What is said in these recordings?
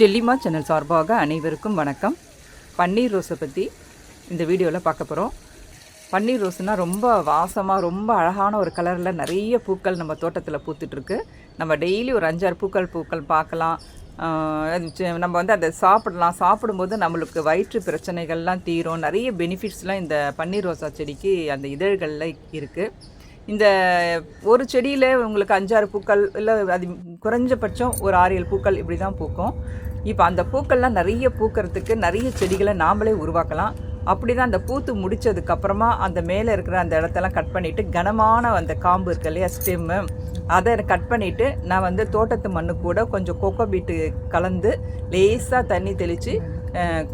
ஜெல்லிமா channel சார்பாக அனைவருக்கும் வணக்கம். பன்னீர் ரோஸை பற்றி இந்த வீடியோவில் பார்க்க போகிறோம் பன்னீர் ரோஸ்னால் ரொம்ப வாசமாக ரொம்ப அழகான ஒரு கலரில் நிறைய பூக்கள் நம்ம தோட்டத்தில் பூத்துட்ருக்கு நம்ம டெய்லி ஒரு அஞ்சாறு பூக்கள் பூக்கள் பார்க்கலாம். நம்ம வந்து அதை சாப்பிடலாம். சாப்பிடும்போது நம்மளுக்கு வயிற்று பிரச்சனைகள்லாம் தீரும். நிறைய பெனிஃபிட்ஸ்லாம் இந்த பன்னீர் ரோசா செடிக்கு அந்த இதழ்களில் இருக்குது இந்த ஒரு செடியில் உங்களுக்கு அஞ்சாறு பூக்கள் இல்லை அது குறைஞ்சபட்சம் ஒரு ஆறு ஏழு பூக்கள் இப்படி தான் பூக்கும். இப்போ அந்த பூக்கள்லாம் நிறைய பூக்கிறதுக்கு நிறைய செடிகளை நாமளே உருவாக்கலாம். அப்படி தான் அந்த பூத்து முடிச்சதுக்கப்புறமா அந்த மேலே இருக்கிற அந்த இடத்தெல்லாம் கட் பண்ணிவிட்டு கனமான அந்த காம்பு இருக்கு இல்லையா ஸ்டெம்மு அதை கட் பண்ணிவிட்டு நான் வந்து தோட்டத்து மண்ணு கூட கொஞ்சம் கொக்கோ பீட்டு கலந்து லேசாக தண்ணி தெளித்து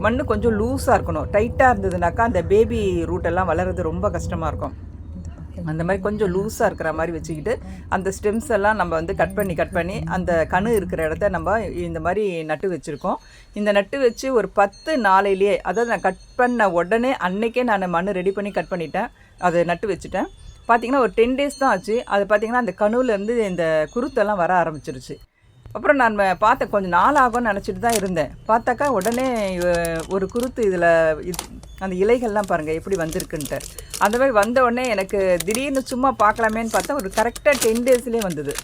மண் கொஞ்சம் லூஸாக இருக்கணும். டைட்டாக இருந்ததுனாக்கா அந்த பேபி ரூட்டெல்லாம் வளர்கிறது ரொம்ப கஷ்டமாக இருக்கும். அந்த மாதிரி கொஞ்சம் லூஸாக இருக்கிற மாதிரி வச்சுக்கிட்டு அந்த ஸ்டெம்ஸ் எல்லாம் நம்ம வந்து கட் பண்ணி கட் பண்ணி அந்த கணு இருக்கிற இடத்த நம்ம இந்த மாதிரி நட்டு வச்சுருக்கோம். இந்த நட்டு வச்சு ஒரு பத்து நாளையிலேயே அதாவது நான் கட் பண்ண உடனே அன்னைக்கே நான் மண் ரெடி பண்ணி கட் பண்ணிட்டேன். அதை நட்டு வச்சுட்டேன். பார்த்திங்கன்னா ஒரு டென் டேஸ் தான் ஆச்சு. அது பார்த்தீங்கன்னா அந்த கணுவிலேருந்து இந்த குருத்தெல்லாம் வர ஆரம்பிச்சிருச்சு. அப்புறம் நான் பார்த்தேன் கொஞ்சம் நாள் ஆகும்னு நினச்சிட்டு தான் இருந்தேன். பார்த்தாக்கா உடனே ஒரு குருத்து இதில் அந்த இலைகள்லாம் பாருங்கள் எப்படி வந்திருக்குன்ட்டு. அந்த மாதிரி வந்த உடனே எனக்கு திடீர்னு சும்மா பார்க்கலாமேன்னு பார்த்தா ஒரு கரெக்டாக டென் டேஸ்லேயே வந்தது.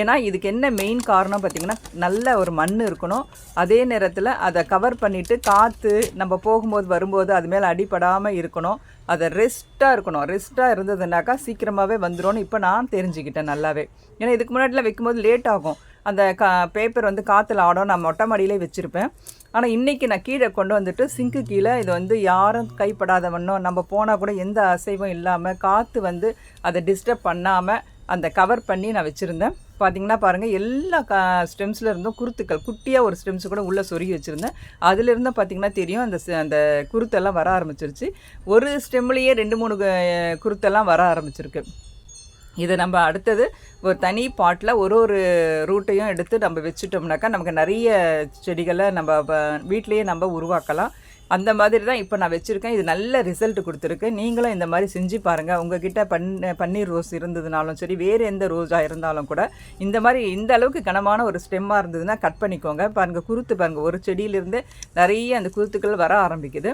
ஏன்னா இதுக்கு என்ன மெயின் காரணம் பார்த்திங்கன்னா நல்ல ஒரு மண் இருக்கணும். அதே நேரத்தில் அதை கவர் பண்ணிவிட்டு காற்று நம்ம போகும்போது வரும்போது அது மேலே அடிபடாமல் இருக்கணும். அதை ரெஸ்ட்டாக இருக்கணும். ரெஸ்ட்டாக இருந்ததுனாக்கா சீக்கிரமாகவே வந்துடும் இப்போ நான் தெரிஞ்சுக்கிட்டேன் நல்லாவே. ஏன்னா இதுக்கு முன்னாடிலாம் வைக்கும்போது லேட் ஆகும். அந்த கா பேப்பர் வந்து காற்றுல ஆடும். நான் மொட்டை மாடியிலே வச்சுருப்பேன். ஆனால் இன்றைக்கி நான் கீழே கொண்டு வந்துட்டு சிங்க்கு கீழே இது வந்து யாரும் கைப்படாத வண்ணம் நம்ம போனால் கூட எந்த அசைவும் இல்லாமல் காற்று வந்து அதை டிஸ்டர்ப் பண்ணாமல் அந்த கவர் பண்ணி நான் வச்சுருந்தேன். பார்த்தீங்கன்னா பாருங்கள் எல்லா க ஸ்டெம்ஸில் இருந்தும் குருத்துக்கள் குட்டியாக ஒரு ஸ்டெம்ஸ் கூட உள்ளே சொருகி வச்சுருந்தேன். அதுலேருந்து பார்த்தீங்கன்னா தெரியும் அந்த அந்த குருத்தெல்லாம் வர ஆரம்பிச்சிருச்சு. ஒரு ஸ்டெம்லேயே ரெண்டு மூணு கு- குருத்தெல்லாம் வர ஆரம்பிச்சிருக்கு. இதை நம்ம அடுத்தது ஒரு தனி பாட்டில் ஒரு ஒரு ரூட்டையும் எடுத்து நம்ம வச்சுட்டோம்னாக்கா நமக்கு நிறைய செடிகளை நம்ம வீட்லேயே நம்ம உருவாக்கலாம். அந்த மாதிரி தான் இப்போ நான் வச்சுருக்கேன். இது நல்ல ரிசல்ட் கொடுத்துருக்கு. நீங்களும் இந்த மாதிரி செஞ்சு பாருங்கள் உங்ககிட்ட பன் பன்னீர் ரோஸ் இருந்ததுனாலும் சரி வேறு எந்த ரோஸாக இருந்தாலும் கூட இந்த மாதிரி இந்த அளவுக்கு கனமான ஒரு ஸ்டெம்மாக இருந்ததுன்னா கட் பண்ணிக்கோங்க. பாருங்கள் குருத்து பாருங்கள் ஒரு செடியிலிருந்து நிறைய அந்த குருத்துக்கள் வர ஆரம்பிக்குது.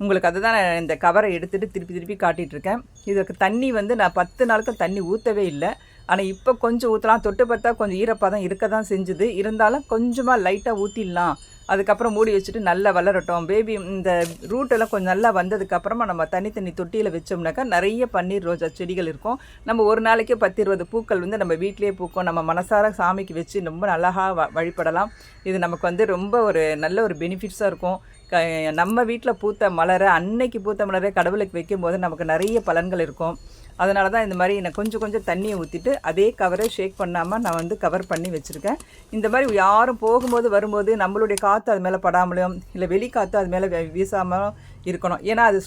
உங்களுக்கு அதுதான் நான் இந்த கவரை எடுத்துகிட்டு திருப்பி திருப்பி காட்டிகிட்ருக்கேன் இதுக்கு தண்ணி வந்து நான் பத்து நாளுக்கு தண்ணி ஊற்றவே இல்லை. ஆனால் இப்போ கொஞ்சம் ஊற்றலாம் தொட்டு பார்த்தா கொஞ்சம் ஈரப்பதம் இருக்க தான் செஞ்சுது. இருந்தாலும் கொஞ்சமாக லைட்டாக ஊற்றிடலாம் அதுக்கப்புறம் மூடி வச்சுட்டு நல்லா வளரட்டும். பேபி இந்த ரூட்டெல்லாம் கொஞ்சம் நல்லா வந்ததுக்கப்புறமா நம்ம தனி தனி தொட்டியில் வச்சோம்னாக்கா நிறைய பன்னீர் ரோஜா செடிகள் இருக்கும். நம்ம ஒரு நாளைக்கு பத்து இருபது பூக்கள் வந்து நம்ம வீட்டிலேயே பூக்கும். நம்ம மனசார சாமிக்கு வச்சு ரொம்ப அழகாக வ வழிபடலாம். இது நமக்கு வந்து ரொம்ப ஒரு நல்ல ஒரு பெனிஃபிட்ஸாக இருக்கும். க நம்ம வீட்டில் பூத்த மலரை அன்னைக்கு பூத்த மலரை கடவுளுக்கு வைக்கும்போது நமக்கு நிறைய பலன்கள் இருக்கும். அதனால தான் இந்த மாதிரி நான் கொஞ்சம் கொஞ்சம் தண்ணியை ஊற்றிட்டு அதே கவரை ஷேக் பண்ணாமல் நான் வந்து கவர் பண்ணி வச்சுருக்கேன். இந்த மாதிரி யாரும் போகும்போது வரும்போது நம்மளுடைய காற்று அது மேலே படாமலும் இல்லை வெளி காற்று அது மேலே வீசாமலும் இருக்கணும். ஏன்னா அது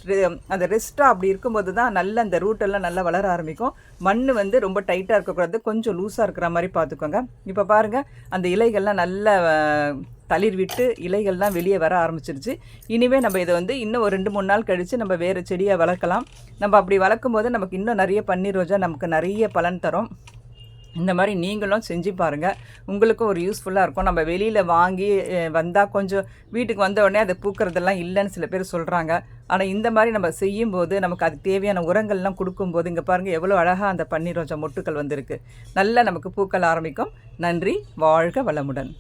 அந்த ரெஸ்ட்டாக அப்படி இருக்கும்போது தான் நல்ல அந்த ரூட்டெல்லாம் நல்லா வளர ஆரம்பிக்கும். மண் வந்து ரொம்ப டைட்டாக இருக்கக்கூடாது. கொஞ்சம் லூஸாக இருக்கிற மாதிரி பார்த்துக்கோங்க. இப்போ பாருங்கள் அந்த இலைகள்லாம் நல்ல தளிர் விட்டு இலைகள்லாம் வெளியே வர ஆரம்பிச்சிருச்சு. இனிமே நம்ம இதை வந்து இன்னும் ஒரு ரெண்டு மூணு நாள் கழித்து நம்ம வேறு செடியை வளர்க்கலாம். நம்ம அப்படி வளர்க்கும் போது நமக்கு இன்னும் நிறைய பன்னீர் ரோஜா நமக்கு நிறைய பலன் தரும். இந்த மாதிரி நீங்களும் செஞ்சு பாருங்கள் உங்களுக்கும் ஒரு யூஸ்ஃபுல்லாக இருக்கும். நம்ம வெளியில் வாங்கி வந்தால் கொஞ்சம் வீட்டுக்கு வந்த உடனே அதை பூக்கிறதெல்லாம் இல்லைன்னு சில பேர் சொல்கிறாங்க ஆனால் இந்த மாதிரி நம்ம செய்யும்போது நமக்கு அதுக்கு தேவையான உரங்கள்லாம் கொடுக்கும்போது இங்கே பாருங்கள் எவ்வளோ அழகாக அந்த பன்னீர் ரோஜா மொட்டுக்கள் வந்திருக்கு. நல்லா நமக்கு பூக்கள் ஆரம்பிக்கும். நன்றி வாழ்க வளமுடன்.